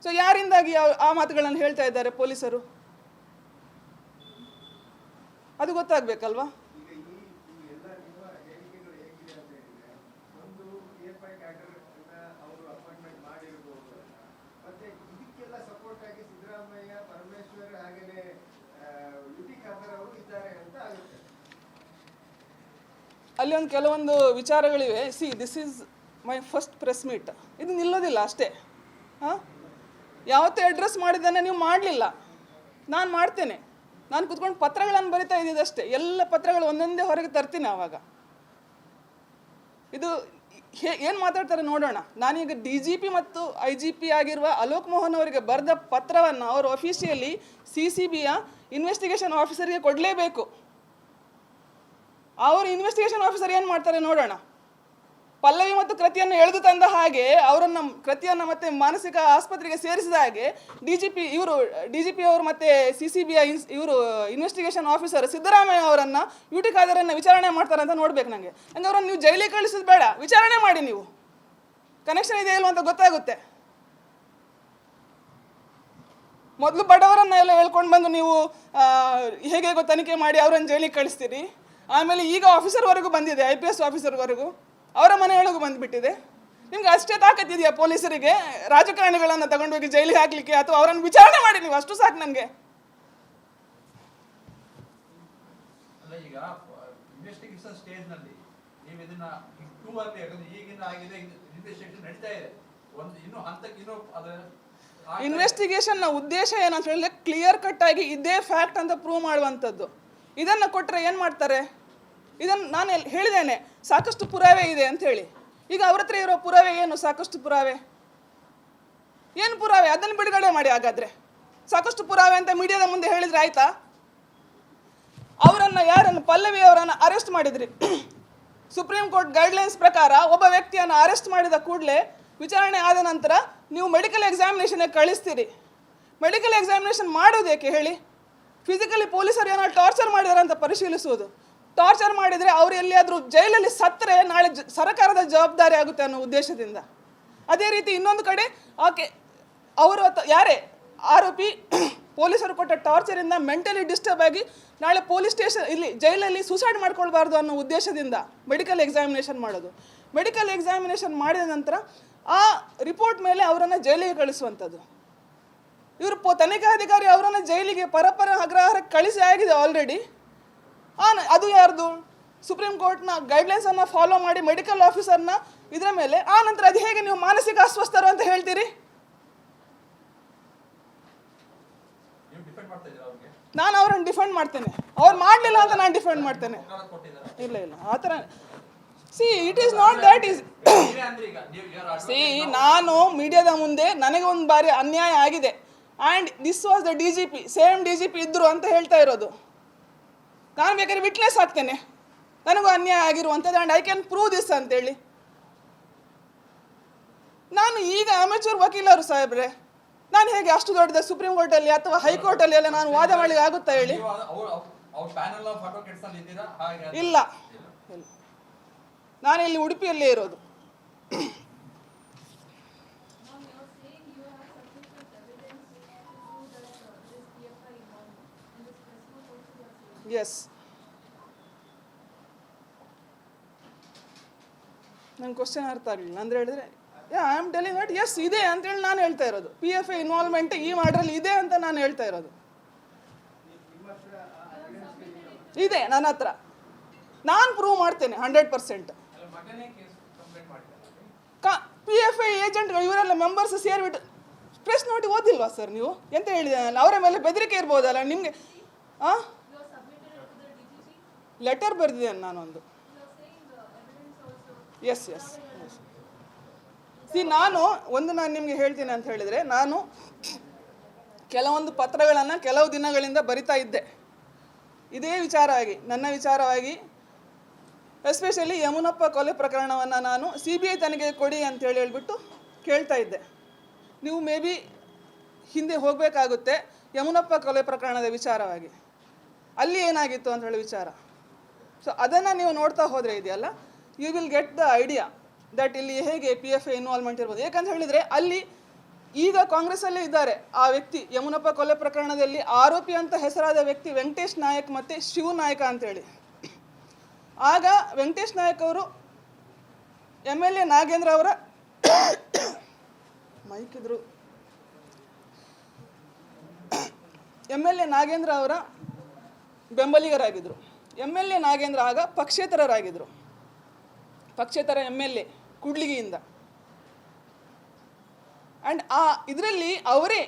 ಸೊ ಯಾರಿಂದಾಗಿ ಆ ಮಾತುಗಳನ್ನು ಹೇಳ್ತಾ ಇದ್ದಾರೆ ಪೊಲೀಸರು? ಅದು ಗೊತ್ತಾಗಬೇಕಲ್ವಾ ಈಗ ಈ ಈ ಎಲ್ಲ ನಿಮ್ಮ ಹೇಳಿಕೆಗಳು ಹೇಗಿದೆ ಅಂತ ಹೇಳಿದ್ರೆ ಒಂದು ಪಿ ಎಫ್ ಐ ಕ್ಯಾಡರ್ ಅವರು ಅಪಾಯಿಂಟ್ಮೆಂಟ್ ಮಾಡಿರ್ಬೋದು ಅಂತ. ಮತ್ತೆ ಇದಕ್ಕೆಲ್ಲ ಸಪೋರ್ಟ್ ಆಗಿ ಸಿದ್ದರಾಮಯ್ಯ ಪರಮೇಶ್ವರ್ ಹಾಗೇನೆ ಯು ಟಿ ಖಾದರ್ ಅವರು ಇದ್ದಾರೆ ಅಂತ ಆಗುತ್ತೆ ಅಲ್ಲಿ ಒಂದು ಕೆಲವೊಂದು ವಿಚಾರಗಳಿವೆ. See this is my first press meet ಇದು ನಿಲ್ಲೋದಿಲ್ಲ ಅಷ್ಟೇ. ಹಾಂ? ಯಾವತ್ತೂ ಅಡ್ರೆಸ್ ಮಾಡಿದ್ದನ್ನು ನೀವು ಮಾಡಲಿಲ್ಲ. ನಾನು ಮಾಡ್ತೇನೆ. ನಾನು ಕುತ್ಕೊಂಡು ಪತ್ರಗಳನ್ನು ಬರಿತಾ ಇದ್ದಿದ್ದಷ್ಟೇ. ಎಲ್ಲ ಪತ್ರಗಳು ಒಂದೊಂದೇ ಹೊರಗೆ ತರ್ತೀನಿ ಆವಾಗ. ಇದು ಹೇ, ಏನು ಮಾತಾಡ್ತಾರೆ ನೋಡೋಣ. ನಾನೀಗ ಡಿ ಜಿ ಪಿ ಮತ್ತು ಐ ಜಿ ಪಿ ಆಗಿರುವ ಅಲೋಕ್ ಮೋಹನ್ ಅವರಿಗೆ ಬರೆದ ಪತ್ರವನ್ನು ಅವರು ಅಫಿಷಿಯಲಿ ಸಿ ಸಿ ಬಿಯ ಇನ್ವೆಸ್ಟಿಗೇಷನ್ ಆಫೀಸರ್ಗೆ ಕೊಡಲೇಬೇಕು. ಅವರು ಇನ್ವೆಸ್ಟಿಗೇಷನ್ ಆಫೀಸರ್ ಏನು ಮಾಡ್ತಾರೆ ನೋಡೋಣ. ಪಲ್ಲವಿ ಮತ್ತು ಕೃತಿಯನ್ನು ಎಳೆದು ತಂದ ಹಾಗೆ ಅವರನ್ನು ಕೃತಿಯನ್ನು ಮತ್ತೆ ಮಾನಸಿಕ ಆಸ್ಪತ್ರೆಗೆ ಸೇರಿಸಿದ ಹಾಗೆ ಡಿ ಜಿ ಪಿ ಇವರು ಡಿ ಜಿ ಪಿ ಅವರು ಮತ್ತೆ ಸಿ ಸಿ ಬಿ ಐ ಇವರು ಇನ್ವೆಸ್ಟಿಗೇಷನ್ ಆಫೀಸರ್ ಸಿದ್ದರಾಮಯ್ಯ ಅವರನ್ನು ಯು ಟಿ ಖಾದರನ್ನು ವಿಚಾರಣೆ ಮಾಡ್ತಾರೆ ಅಂತ ನೋಡ್ಬೇಕು ನನಗೆ ಹಂಗೆ ಅವರನ್ನು ನೀವು ಜೈಲಿಗೆ ಕಳಿಸೋದು ಬೇಡ. ವಿಚಾರಣೆ ಮಾಡಿ ನೀವು. ಕನೆಕ್ಷನ್ ಇದೆ ಇಲ್ವ ಅಂತ ಗೊತ್ತಾಗುತ್ತೆ. ಮೊದಲು ಬಡವರನ್ನ ಎಲ್ಲ ಹೇಳ್ಕೊಂಡು ಬಂದು ನೀವು ಹೇಗೆ ಹೇಗೋ ತನಿಖೆ ಮಾಡಿ ಅವರನ್ನು ಜೈಲಿಗೆ ಕಳಿಸ್ತೀರಿ? ಆಮೇಲೆ ಈಗ ಆಫೀಸರ್ವರೆಗೂ ಬಂದಿದೆ ಐ ಪಿ ಎಸ್ ಆಫೀಸರ್ವರೆಗೂ ಅವರ ಮನೆಯೊಳಗೂ ಬಂದುಬಿಟ್ಟಿದೆ. ನಿಮ್ಗೆ ಅಷ್ಟೇ ತಾಕತ್ತಿದೆಯಾ ಪೊಲೀಸರಿಗೆ? ರಾಜಕಾರಣಿಗಳನ್ನು ತಗೊಂಡೋಗಿ ಜೈಲಿಗೆ ಹಾಕಲಿಕ್ಕೆ ಅಥವಾ ಅವರನ್ನು ವಿಚಾರಣೆ ಮಾಡಿ ನೀವು? ಅಷ್ಟು ಸಾಕು ನನಗೆ. ಇನ್ವೆಸ್ಟಿಗೇಷನ್ನ ಉದ್ದೇಶ ಏನಂತ ಹೇಳಿದ್ರೆ ಕ್ಲಿಯರ್ ಕಟ್ ಆಗಿ ಇದೇ ಫ್ಯಾಕ್ಟ್ ಅಂತ ಪ್ರೂವ್ ಮಾಡುವಂಥದ್ದು. ಇದನ್ನು ಕೊಟ್ಟರೆ ಏನು ಮಾಡ್ತಾರೆ? ಇದನ್ನು ನಾನು ಎಲ್ಲಿ ಹೇಳಿದ್ದೇನೆ, ಸಾಕಷ್ಟು ಪುರಾವೆ ಇದೆ ಅಂತ ಹೇಳಿ. ಈಗ ಅವ್ರ ಹತ್ರ ಇರೋ ಪುರಾವೆ ಏನು? ಸಾಕಷ್ಟು ಪುರಾವೆ. ಏನು ಪುರಾವೆ? ಅದನ್ನು ಬಿಡುಗಡೆ ಮಾಡಿ ಹಾಗಾದರೆ. ಸಾಕಷ್ಟು ಪುರಾವೆ ಅಂತ ಮೀಡಿಯಾದ ಮುಂದೆ ಹೇಳಿದರೆ ಆಯ್ತಾ? ಅವರನ್ನು ಯಾರನ್ನು, ಪಲ್ಲವಿ ಅವರನ್ನು ಅರೆಸ್ಟ್ ಮಾಡಿದ್ರಿ. ಸುಪ್ರೀಂ ಕೋರ್ಟ್ ಗೈಡ್ಲೈನ್ಸ್ ಪ್ರಕಾರ ಒಬ್ಬ ವ್ಯಕ್ತಿಯನ್ನು ಅರೆಸ್ಟ್ ಮಾಡಿದ ಕೂಡಲೇ ವಿಚಾರಣೆ ಆದ ನಂತರ ನೀವು ಮೆಡಿಕಲ್ ಎಕ್ಸಾಮಿನೇಷನ್ಗೆ ಕಳಿಸ್ತೀರಿ. ಮೆಡಿಕಲ್ ಎಕ್ಸಾಮಿನೇಷನ್ ಮಾಡೋದೇಕೆ ಹೇಳಿ? ಫಿಸಿಕಲಿ ಪೊಲೀಸರು ಏನೋ ಟಾರ್ಚರ್ ಮಾಡಿದಾರೆ ಅಂತ ಪರಿಶೀಲಿಸುವುದು. ಟಾರ್ಚರ್ ಮಾಡಿದರೆ ಅವರು ಎಲ್ಲಿಯಾದರೂ ಜೈಲಲ್ಲಿ ಸತ್ತರೆ ನಾಳೆ ಸರ್ಕಾರದ ಜವಾಬ್ದಾರಿ ಆಗುತ್ತೆ ಅನ್ನೋ ಉದ್ದೇಶದಿಂದ. ಅದೇ ರೀತಿ ಇನ್ನೊಂದು ಕಡೆ ಆಕೆ ಅವರು ಯಾರೇ ಆರೋಪಿ ಪೊಲೀಸರು ಕೊಟ್ಟ ಟಾರ್ಚರಿಂದ ಮೆಂಟಲಿ ಡಿಸ್ಟರ್ಬ್ ಆಗಿ ನಾಳೆ ಪೊಲೀಸ್ ಸ್ಟೇಷನ್ ಇಲ್ಲಿ ಜೈಲಲ್ಲಿ ಸೂಸೈಡ್ ಮಾಡ್ಕೊಳ್ಬಾರ್ದು ಅನ್ನೋ ಉದ್ದೇಶದಿಂದ ಮೆಡಿಕಲ್ ಎಕ್ಸಾಮಿನೇಷನ್ ಮಾಡೋದು. ಮೆಡಿಕಲ್ ಎಕ್ಸಾಮಿನೇಷನ್ ಮಾಡಿದ ನಂತರ ಆ ರಿಪೋರ್ಟ್ ಮೇಲೆ ಅವರನ್ನು ಜೈಲಿಗೆ ಕಳಿಸುವಂಥದ್ದು. ಇವರು ಪೊ ತನಿಖಾಧಿಕಾರಿ ಅವರನ್ನು ಜೈಲಿಗೆ ಪರಪರ ಅಗ್ರಹಾರಕ್ಕೆ ಕಳಿಸಿ ಆಗಿದೆ ಆಲ್ರೆಡಿ ಆ ನ- ಅದು ಯಾರ್ದು? ಸುಪ್ರೀಂ ಕೋರ್ಟ್ನ ಗೈಡ್ಲೈನ್ಸನ್ನು ಫಾಲೋ ಮಾಡಿ ಮೆಡಿಕಲ್ ಆಫೀಸರ್ನ ಇದರ ಮೇಲೆ ಆ ನಂತರ ಅದು ಹೇಗೆ ನೀವು ಮಾನಸಿಕ ಅಸ್ವಸ್ಥರು ಅಂತ ಹೇಳ್ತೀರಿ? ನಾನು ಅವರನ್ನು ಡಿಫೆಂಡ್ ಮಾಡ್ತೇನೆ. ಅವ್ರು ಮಾಡಲಿಲ್ಲ ಅಂತ ನಾನು ಡಿಫೆಂಡ್ ಮಾಡ್ತೇನೆ. ಇಲ್ಲ ಇಲ್ಲ. ಆ ಥರ see it is not that is see ನಾನು ಮೀಡಿಯಾದ ಮುಂದೆ ನನಗೆ ಒಂದು ಬಾರಿ ಅನ್ಯಾಯ ಆಗಿದೆ. And this was the D G P same D G P ಇದ್ದರು ಅಂತ ಹೇಳ್ತಾ ಇರೋದು. ನಾನು ಬೇಕಾದ್ರೆ ವಿಟ್ನೆಸ್ ಆಗ್ತೇನೆ. ನನಗೂ ಅನ್ಯಾಯ ಆಗಿರುವಂಥದ್ದು and I can prove this ಅಂತೇಳಿ. ನಾನು ಈಗ ಅಮೆಚೂರ್ ವಕೀಲರು ಸಾಹೇಬ್ರೆ ನಾನು ಹೇಗೆ ಅಷ್ಟು ದೊಡ್ಡದ ಸುಪ್ರೀಂ ಕೋರ್ಟಲ್ಲಿ ಅಥವಾ ಹೈಕೋರ್ಟಲ್ಲಿ ಎಲ್ಲ ನಾನು ವಾದ ಮಾಡಲಿಕ್ಕೆ ಆಗುತ್ತಾ ಹೇಳಿ? ಇಲ್ಲ ನಾನು ಇಲ್ಲಿ. ಉಡುಪಿಯಲ್ಲೇ ಇರೋದು. You ನನ್ನ ಕ್ವಶನ್ ಅರ್ಥ ಆಗಲಿಲ್ಲ. ಅಂದ್ರೆ ಹೇಳಿದ್ರೆ ಐ ಆಮ್ ದಟ್ ಎಸ್ ಇದೆ ಅಂತೇಳಿ ನಾನು ಹೇಳ್ತಾ ಇರೋದು. ಪಿ ಎಫ್ ಐ ಇನ್ವಾಲ್ವ್ಮೆಂಟ್ ಈ ಮಾಡ್ರಲ್ಲಿ ಇದೆ ಅಂತ ನಾನು ಹೇಳ್ತಾ ಇರೋದು. ಇದೆ, ನನ್ನ ಹತ್ರ. ನಾನು ಪ್ರೂವ್ ಮಾಡ್ತೇನೆ hundred percent P F I ಏಜೆಂಟ್ಗಳು ಇವರೆಲ್ಲ ಮೆಂಬರ್ಸ್ ಸೇರಿಬಿಟ್ಟು ಪ್ರೆಸ್ ನೋಡಿ ಓದಿಲ್ವಾ ಸರ್ ನೀವು? ಎಂತ ಹೇಳಿದೆ? ಅವರ ಮೇಲೆ ಬೆದರಿಕೆ ಇರ್ಬೋದಲ್ಲ, ನಿಮಗೆ ಹಾಂ ಲೆಟರ್ ಬರೆದಿದ್ದೇನೆ ನಾನೊಂದು. ಎಸ್ ಎಸ್ ಸಿ ನಾನು ಒಂದು ನಾನು ನಿಮಗೆ ಹೇಳ್ತೀನಿ ಅಂತ ಹೇಳಿದರೆ, ನಾನು ಕೆಲವೊಂದು ಪತ್ರಗಳನ್ನು ಕೆಲವು ದಿನಗಳಿಂದ ಬರಿತಾ ಇದ್ದೆ. ಇದೇ ವಿಚಾರವಾಗಿ ನನ್ನ ವಿಚಾರವಾಗಿ ಎಸ್ಪೆಷಲಿ ಯಮುನಪ್ಪ ಕೊಲೆ ಪ್ರಕರಣವನ್ನು ನಾನು ಸಿ ಬಿ ಐ ತನಿಖೆಗೆ ಕೊಡಿ ಅಂತೇಳಿ ಹೇಳ್ಬಿಟ್ಟು ಕೇಳ್ತಾ ಇದ್ದೆ. ನೀವು ಮೇ ಬಿ ಹಿಂದೆ ಹೋಗಬೇಕಾಗುತ್ತೆ ಯಮುನಪ್ಪ ಕೊಲೆ ಪ್ರಕರಣದ ವಿಚಾರವಾಗಿ. ಅಲ್ಲಿ ಏನಾಗಿತ್ತು ಅಂತ ಹೇಳಿ ವಿಚಾರ. ಸೊ ಅದನ್ನು ನೀವು ನೋಡ್ತಾ ಹೋದರೆ ಇದೆಯಲ್ಲ you will get the idea that ಇಲ್ಲಿ ಹೇಗೆ ಪಿ ಎಫ್ ಎ ಇನ್ವಾಲ್ವ್ಮೆಂಟ್ ಇರ್ಬೋದು. ಯಾಕಂತ ಹೇಳಿದರೆ, ಅಲ್ಲಿ ಈಗ ಕಾಂಗ್ರೆಸ್ಸಲ್ಲೇ ಇದ್ದಾರೆ ಆ ವ್ಯಕ್ತಿ, ಯಮುನಪ್ಪ ಕೊಲೆ ಪ್ರಕರಣದಲ್ಲಿ ಆರೋಪಿ ಅಂತ ಹೆಸರಾದ ವ್ಯಕ್ತಿ ವೆಂಕಟೇಶ್ ನಾಯಕ್ ಮತ್ತು ಶಿವ ನಾಯಕ ಅಂತೇಳಿ. ಆಗ ವೆಂಕಟೇಶ್ ನಾಯಕ್ ಅವರು ಎಂ ಎಲ್ ಎ ನಾಗೇಂದ್ರ ಅವರ ಮೈಕಿದ್ರು ಎಂ ಎಲ್ ಎ ನಾಗೇಂದ್ರ ಅವರ ಬೆಂಬಲಿಗರಾಗಿದ್ದರು ಎಂ ಎಲ್ ಎ ನಾಗೇಂದ್ರ ಆಗ ಪಕ್ಷೇತರರಾಗಿದ್ದರು ಪಕ್ಷೇತರ ಎಂ ಎಲ್ ಎ ಕುಡ್ಲಿಗೆಯಿಂದ. ಆ್ಯಂಡ್ ಆ ಇದರಲ್ಲಿ ಅವರೇ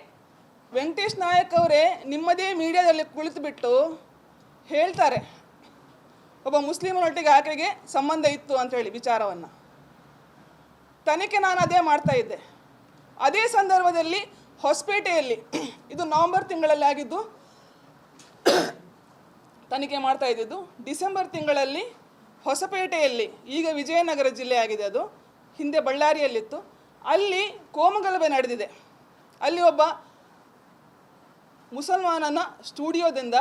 ವೆಂಕಟೇಶ್ ನಾಯಕ್ ಅವರೇ ನಿಮ್ಮದೇ ಮೀಡಿಯಾದಲ್ಲಿ ಕುಳಿತುಬಿಟ್ಟು ಹೇಳ್ತಾರೆ, ಒಬ್ಬ ಮುಸ್ಲಿಮರೊಟ್ಟಿಗೆ ಆಕೆಗೆ ಸಂಬಂಧ ಇತ್ತು ಅಂತ ಹೇಳಿ ವಿಚಾರವನ್ನು. ತನಿಖೆ ನಾನು ಅದೇ ಮಾಡ್ತಾ ಇದ್ದೆ. ಅದೇ ಸಂದರ್ಭದಲ್ಲಿ ಹೊಸಪೇಟೆಯಲ್ಲಿ, ಇದು ನವೆಂಬರ್ ತಿಂಗಳಲ್ಲಿ ಆಗಿದ್ದು ತನಿಖೆ ಮಾಡ್ತಾ ಇದ್ದಿದ್ದು. ಡಿಸೆಂಬರ್ ತಿಂಗಳಲ್ಲಿ ಹೊಸಪೇಟೆಯಲ್ಲಿ ಈಗ ವಿಜಯನಗರ ಜಿಲ್ಲೆಯಾಗಿದೆ ಅದು. ಹಿಂದೆ ಬಳ್ಳಾರಿಯಲ್ಲಿತ್ತು. ಅಲ್ಲಿ ಕೋಮಗಲಭೆ ನಡೆದಿದೆ. ಅಲ್ಲಿ ಒಬ್ಬ ಮುಸಲ್ಮಾನನ ಸ್ಟುಡಿಯೋದಿಂದ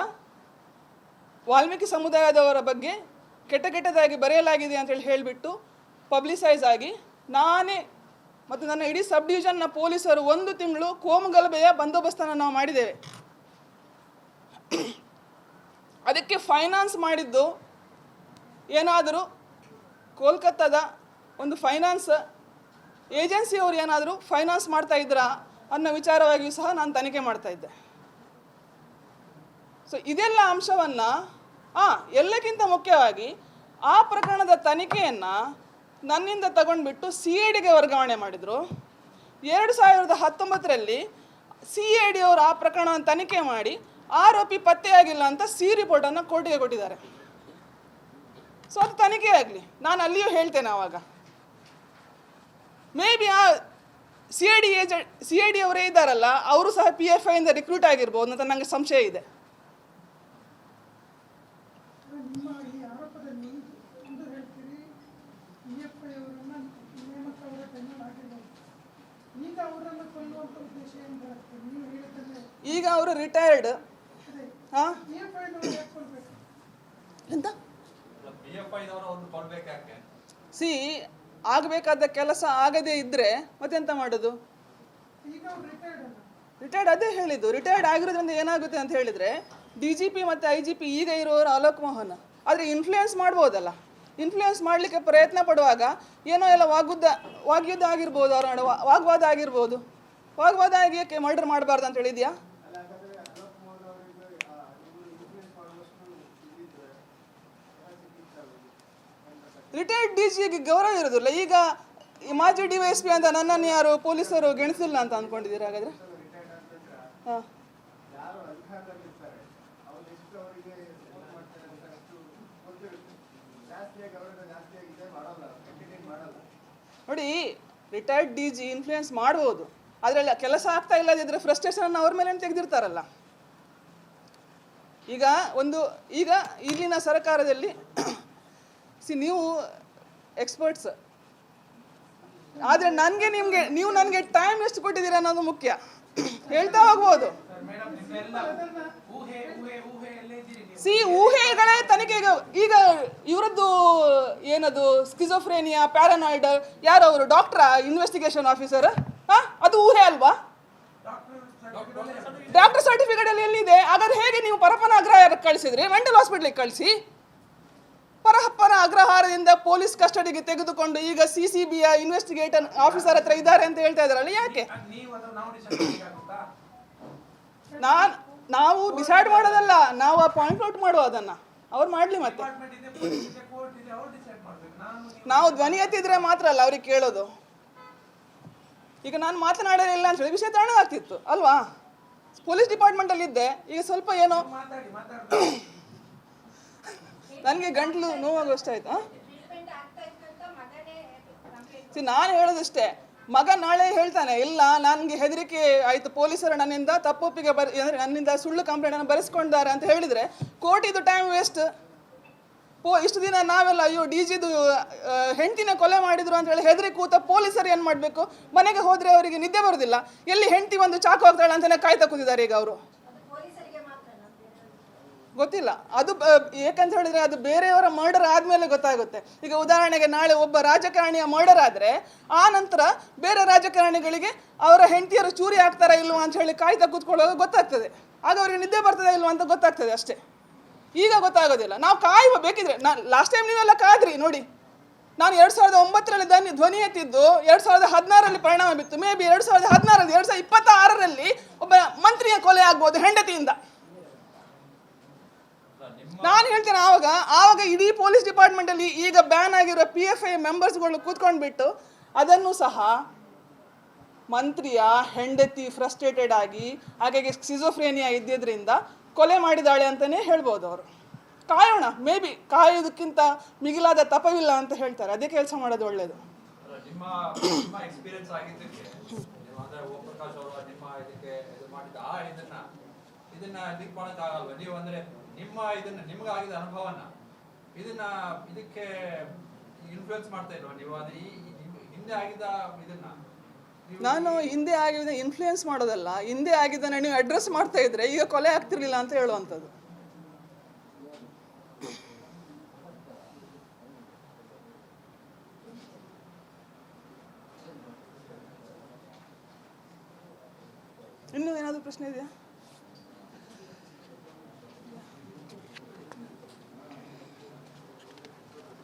ವಾಲ್ಮೀಕಿ ಸಮುದಾಯದವರ ಬಗ್ಗೆ ಕೆಟ್ಟ ಕೆಟ್ಟದಾಗಿ ಬರೆಯಲಾಗಿದೆ ಅಂತೇಳಿ ಹೇಳಿಬಿಟ್ಟು ಪಬ್ಲಿಸೈಸ್ ಆಗಿ ನಾನೇ ಮತ್ತು ನನ್ನ ಇಡೀ ಸಬ್ ಡಿವಿಷನ್ನ ಪೊಲೀಸರು ಒಂದು ತಿಂಗಳು ಕೋಮಗಲಭೆಯ ಬಂದೋಬಸ್ತನ್ನು ನಾವು ಮಾಡಿದ್ದೇವೆ. ಅದಕ್ಕೆ ಫೈನಾನ್ಸ್ ಮಾಡಿದ್ದು ಏನಾದರೂ ಕೋಲ್ಕತ್ತಾದ ಒಂದು ಫೈನಾನ್ಸ್ ಏಜೆನ್ಸಿಯವರು ಏನಾದರೂ ಫೈನಾನ್ಸ್ ಮಾಡ್ತಾ ಇದ್ರಾ ಅನ್ನೋ ವಿಚಾರವಾಗಿಯೂ ಸಹ ನಾನು ತನಿಖೆ ಮಾಡ್ತಾ ಇದ್ದೆ. ಸೊ ಇದೆಲ್ಲ ಅಂಶವನ್ನು ಹಾಂ ಎಲ್ಲಕ್ಕಿಂತ ಮುಖ್ಯವಾಗಿ ಆ ಪ್ರಕರಣದ ತನಿಖೆಯನ್ನು ನನ್ನಿಂದ ತಗೊಂಡ್ಬಿಟ್ಟು ಸಿ ಎ ಡಿಗೆ ವರ್ಗಾವಣೆ ಮಾಡಿದರು. ಎರಡು ಸಾವಿರದ ಹತ್ತೊಂಬತ್ತರಲ್ಲಿ ಸಿ ಎ ಡಿ ಅವರು ಆ ಪ್ರಕರಣವನ್ನು ತನಿಖೆ ಮಾಡಿ ಆರೋಪಿ ಪತ್ತೆಯಾಗಿಲ್ಲ ಅಂತ ಸಿ ರಿಪೋರ್ಟನ್ನು ಕೋರ್ಟಿಗೆ ಕೊಟ್ಟಿದ್ದಾರೆ. ಸೊ ಅದು ತನಿಖೆ ಆಗಲಿ. ನಾನು ಅಲ್ಲಿಯೂ ಹೇಳ್ತೇನೆ ಆವಾಗ ಮೇ ಬಿ ಆ C I D agent C I D ಅವರೇ ಇದ್ದಾರಲ್ಲ ಅವರು ಸಹ ಪಿ ಎಫ್ ಐಯಿಂದ ರಿಕ್ರೂಟ್ ಆಗಿರ್ಬೋದು ಅಂತ ನನಗೆ ಸಂಶಯ ಇದೆ. ಈಗ ಅವರು ರಿಟೈರ್ಡ್ ಹಾಂ ಎಂತ? ಸಿ ಆಗಬೇಕಾದ ಕೆಲಸ ಆಗದೇ ಇದ್ದರೆ ಮತ್ತೆಂತ ಮಾಡೋದು? ಈಗ ರಿಟೈರ್ಡ್ ಅಲ್ಲ ರಿಟೈರ್ಡ್ ಅದೇ ಹೇಳಿದ್ದು. ರಿಟೈರ್ಡ್ ಆಗಿರೋದ್ರಿಂದ ಏನಾಗುತ್ತೆ ಅಂತ ಹೇಳಿದರೆ ಡಿ ಜಿ ಪಿ ಮತ್ತು ಐ ಜಿ ಪಿ ಈಗ ಇರೋರು ಅಲೋಕ್ ಮೋಹನ್. ಆದರೆ ಇನ್ಫ್ಲೂಯೆನ್ಸ್ ಮಾಡ್ಬೋದಲ್ಲ. ಇನ್ಫ್ಲೂಯೆನ್ಸ್ ಮಾಡಲಿಕ್ಕೆ ಪ್ರಯತ್ನ ಪಡುವಾಗ ಏನೋ ಎಲ್ಲ ವಾಗುದ್ದ ವಾಗ್ಯುದ್ದ ಆಗಿರ್ಬೋದು ಅವರ ವಾಗ್ವಾದ ಆಗಿರ್ಬೋದು. ವಾಗ್ವಾದ ಆಗಿ ಯಾಕೆ ಮರ್ಡರ್ ಮಾಡಬಾರ್ದು ಅಂತ ಹೇಳಿದ್ಯಾ ಅಲ್ಲ ಹಾಗಾದ್ರೆ ಅಲೋಕ್ ಮೋಹನ್ ಅವರಿಗೆ ಆ, ನೀವು ಇನ್ಫ್ಲೂಯೆನ್ಸ್ ಮಾಡುವಷ್ಟು ಇದ್ದಿದ್ರೆ ಸಿಕ್ಕಿತ್ತು ರಿಟೈರ್ಡ್ ಡಿ ಜಿಗೆ ಗೌರವ ಇರೋದಿಲ್ಲ ಈಗ ಮಾಜಿ ಡಿ ವೈ ಎಸ್ ಪಿ ಅಂತ ನನ್ನನ್ನು ಯಾರು ಪೊಲೀಸರು ಗೆಣಸಿಲ್ಲ ಅಂತ ಅಂದ್ಕೊಂಡಿದ್ದೀರಾ ಹಾಗಾದ್ರೆ? ಹಾಂ. ನೋಡಿ, ರಿಟೈರ್ಡ್ ಡಿ ಜಿ ಇನ್ಫ್ಲೂಯೆನ್ಸ್ ಮಾಡ್ಬೋದು. ಅದರಲ್ಲಿ ಕೆಲಸ ಆಗ್ತಾ ಇಲ್ಲದಿದ್ದರೆ ಫ್ರಸ್ಟ್ರೇಷನ್ ಅವ್ರ ಮೇಲೆ ತೆಗೆದಿರ್ತಾರಲ್ಲ. ಈಗ ಒಂದು, ಈಗ ಇಲ್ಲಿನ ಸರ್ಕಾರದಲ್ಲಿ ಸಿ, ನೀವು ಎಕ್ಸ್ಪರ್ಟ್ಸ್ ಆದರೆ ನನಗೆ ನಿಮಗೆ, ನೀವು ನನಗೆ ಟೈಮ್ ಎಷ್ಟು ಕೊಟ್ಟಿದ್ದೀರಾ ಅನ್ನೋದು ಮುಖ್ಯ. ಹೇಳ್ತಾ ಹೋಗ್ಬೋದು. ಸಿ, ಊಹೆಗಳೇ ತನಿಖೆಗೆ ಈಗ ಇವರದ್ದು ಏನದು ಸ್ಕಿಜೋಫ್ರೇನಿಯಾ ಪ್ಯಾರನಾಯ್ಡ್ ಯಾರು ಅವರು? ಡಾಕ್ಟ್ರಾ ಇನ್ವೆಸ್ಟಿಗೇಷನ್ ಆಫೀಸರ್ ಹಾ? ಅದು ಊಹೆ ಅಲ್ವಾ? ಡಾಕ್ಟರ್ ಸರ್ಟಿಫಿಕೇಟ್ ಅಲ್ಲಿ ಎಲ್ಲಿದೆ? ಹಾಗಾದ್ರೆ ಹೇಗೆ ನೀವು ಪರಪನ ಅಗ್ರಹಾರಕ್ಕೆ ಕಳಿಸಿದ್ರಿ? ಮೆಂಟಲ್ ಹಾಸ್ಪಿಟ್ಲಿಗೆ ಕಳಿಸಿ. ಪರಪ್ಪನ ಅಗ್ರಹಾರದಿಂದ ಪೊಲೀಸ್ ಕಸ್ಟಡಿಗೆ ತೆಗೆದುಕೊಂಡು ಈಗ ಸಿ ಸಿ ಬಿಯ ಇನ್ವೆಸ್ಟಿಗೇಟರ್ ಆಫೀಸರ್ ಹತ್ರ ಇದ್ದಾರೆ ಅಂತ ಹೇಳ್ತಾ ಇದಾರಲ್ಲ ಯಾಕೆ? ನಾನ್ ನಾವು ಡಿಸೈಡ್ ಮಾಡೋದಲ್ಲ ನಾವು ಪಾಯಿಂಟ್ ಔಟ್ ಮಾಡುವ ಅದನ್ನ. ಅವ್ರು ಮಾಡ್ಲಿ ಮತ್ತೆ. ನಾವು ಧ್ವನಿ ಎತ್ತಿದ್ರೆ ಮಾತ್ರ ಅಲ್ಲ ಅವ್ರಿಗೆ ಕೇಳೋದು. ಈಗ ನಾನು ಮಾತನಾಡಲಿಲ್ಲ ಅಂತ ಹೇಳಿ ವಿಷಯ ತಣ್ಣಗಾಗ್ತಿತ್ತು ಅಲ್ವಾ? ಪೊಲೀಸ್ ಡಿಪಾರ್ಟ್ಮೆಂಟ್ ಅಲ್ಲಿ ಇದ್ದೆ ಈಗ ಸ್ವಲ್ಪ ಏನೋ ನನಗೆ ಗಂಟ್ಲು ನೋವಾಗ ಅಷ್ಟೇ ಆಯ್ತಾ ಸಿ, ನಾನು ಹೇಳೋದಷ್ಟೇ. ಮಗ ನಾಳೆ ಹೇಳ್ತಾನೆ, ಇಲ್ಲ, ನನಗೆ ಹೆದರಿಕೆ ಆಯಿತು, ಪೊಲೀಸರು ನನ್ನಿಂದ ತಪ್ಪೊಪ್ಪಿಗೆ ಬರ್, ಅಂದರೆ ನನ್ನಿಂದ ಸುಳ್ಳು ಕಂಪ್ಲೇಂಟನ್ನು ಬರೆಸ್ಕೊಂಡಿದ್ದಾರೆ ಅಂತ ಹೇಳಿದರೆ ಕೋರ್ಟಿದು ಟೈಮ್ ವೇಸ್ಟ್ ಪೋ, ಇಷ್ಟು ದಿನ ನಾವೆಲ್ಲ, ಅಯ್ಯೋ, ಡಿ ಜಿದು ಹೆಂಡತಿನ ಕೊಲೆ ಮಾಡಿದ್ರು ಅಂತ ಹೇಳಿ ಹೆದರಿ ಕೂತ ಪೊಲೀಸರು ಏನು ಮಾಡಬೇಕು? ಮನೆಗೆ ಹೋದರೆ ಅವರಿಗೆ ನಿದ್ದೆ ಬರೋದಿಲ್ಲ. ಎಲ್ಲಿ ಹೆಂಡತಿ ಒಂದು ಚಾಕು ಹೋಗ್ತಾಳೆ ಅಂತಲೇ ಕಾಯ್ತಾ ಕೂತಿದ್ದಾರೆ ಈಗ ಅವರು ಅದು ಪೊಲೀಸರಿಗೆ ಮಾತ್ರ ಬೇರೆ ಗೊತ್ತಿಲ್ಲ. ಅದು ಏಕಂತ ಹೇಳಿದ್ರೆ ಅದು ಬೇರೆಯವರ ಮರ್ಡರ್ ಆದಮೇಲೆ ಗೊತ್ತಾಗುತ್ತೆ. ಈಗ ಉದಾಹರಣೆಗೆ ನಾಳೆ ಒಬ್ಬ ರಾಜಕಾರಣಿಯ ಮರ್ಡರ್ ಆದರೆ, ಆ ನಂತರ ಬೇರೆ ರಾಜಕಾರಣಿಗಳಿಗೆ ಅವರ ಹೆಂಡತಿಯರು ಚೂರಿ ಆಗ್ತಾರಾ ಇಲ್ವಾ ಅಂತ ಹೇಳಿ ಕಾಯ್ತಾ ಕೂತ್ಕೊಳ್ಳೋದು ಗೊತ್ತಾಗ್ತದೆ. ಆಗ ಅವರಿಗೆ ನಿದ್ದೆ ಬರ್ತದೆ ಇಲ್ವಾ ಅಂತ ಗೊತ್ತಾಗ್ತದೆ ಅಷ್ಟೇ. ಈಗ ಗೊತ್ತಾಗೋದಿಲ್ಲ. ನಾವು ಕಾಯುವ ಬೇಕಿದ್ರೆ ನಾನು ಲಾಸ್ಟ್ ಟೈಮ್ ನೀವೆಲ್ಲ ಕಾದ್ರಿ, ನೋಡಿ. ನಾನು ಎರಡು ಸಾವಿರದ ಒಂಬತ್ತರಲ್ಲಿ ಧ್ವನಿ ಧ್ವನಿ ಎತ್ತಿದ್ದು, ಎರಡು ಸಾವಿರದ ಹದಿನಾರರಲ್ಲಿ ಪರಿಣಾಮ ಬಿತ್ತು. ಮೇ ಬಿ ಎರಡು ಸಾವಿರದ ಹದಿನಾರರಲ್ಲಿ, ಎರಡು ಸಾವಿರದ ಇಪ್ಪತ್ತಾರರಲ್ಲಿ ಒಬ್ಬ ಮಂತ್ರಿಯ ಕೊಲೆ ಆಗ್ಬೋದು ಹೆಂಡತಿಯಿಂದ. ನಾನು ಹೇಳ್ತೇನೆ ಆವಾಗ ಆವಾಗ ಇಡೀ ಪೊಲೀಸ್ ಡಿಪಾರ್ಟ್ಮೆಂಟ್ ಅಲ್ಲಿ ಈಗ ಬ್ಯಾನ್ ಆಗಿರೋ ಪಿ ಎಫ್ ಐ ಮೆಂಬರ್ಸ್ಗಳು ಕೂತ್ಕೊಂಡ್ಬಿಟ್ಟು ಅದನ್ನು ಸಹ ಮಂತ್ರಿಯ ಹೆಂಡತಿ ಫ್ರಸ್ಟ್ರೇಟೆಡ್ ಆಗಿ, ಹಾಗಾಗಿ ಸಿಜೋಫ್ರೇನಿಯಾ ಇದ್ದಿದ್ರಿಂದ ಕೊಲೆ ಮಾಡಿದಾಳೆ ಅಂತಲೇ ಹೇಳ್ಬೋದು ಅವರು. ಕಾಯೋಣ ಮೇ ಬಿ ಕಾಯೋದಕ್ಕಿಂತ ಮಿಗಿಲಾದ ತಪವಿಲ್ಲ ಅಂತ ಹೇಳ್ತಾರೆ. ಅದೇ ಕೆಲಸ ಮಾಡೋದು ಒಳ್ಳೆಯದು ಎಕ್ಸ್ಪೀರಿಯನ್ಸ್ ಇದನ್ನ ತಿಳ್ಕೊಳಕ್ ಆಗಲ್ವ ನೀವು ಅಂದ್ರೆ ನಿಮ್ಮ ಇದನ್ನ ನಿಮ್ಗಾಗಿದ ಅನುಭವನ ಇದನ್ನ ಇದಕ್ಕೆ ಇನ್ಫ್ಲೂಯೆನ್ಸ್ ಮಾಡ್ತಾ ಇಲ್ವಾ ನೀವು? ಅದು ಈ ಈ- ಹಿಂದೆ ಆಗಿದ ಇದನ್ನ? ನಾನು ಹಿಂದೆ ಆಗಿದ್ದ ಇನ್ಫ್ಲೂಯೆನ್ಸ್ ಮಾಡೋದಲ್ಲ ಹಿಂದೆ ಆಗಿದ್ದನ್ನ ನೀವು ಅಡ್ರೆಸ್ ಮಾಡ್ತಾ ಇದ್ರೆ ಈಗ ಕೊಲೆ ಆಗ್ತಿರ್ಲಿಲ್ಲ ಅಂತ ಹೇಳುವಂಥದ್ದು. ಇನ್ನೂ ಏನಾದರೂ ಪ್ರಶ್ನೆ ಇದೆಯಾ?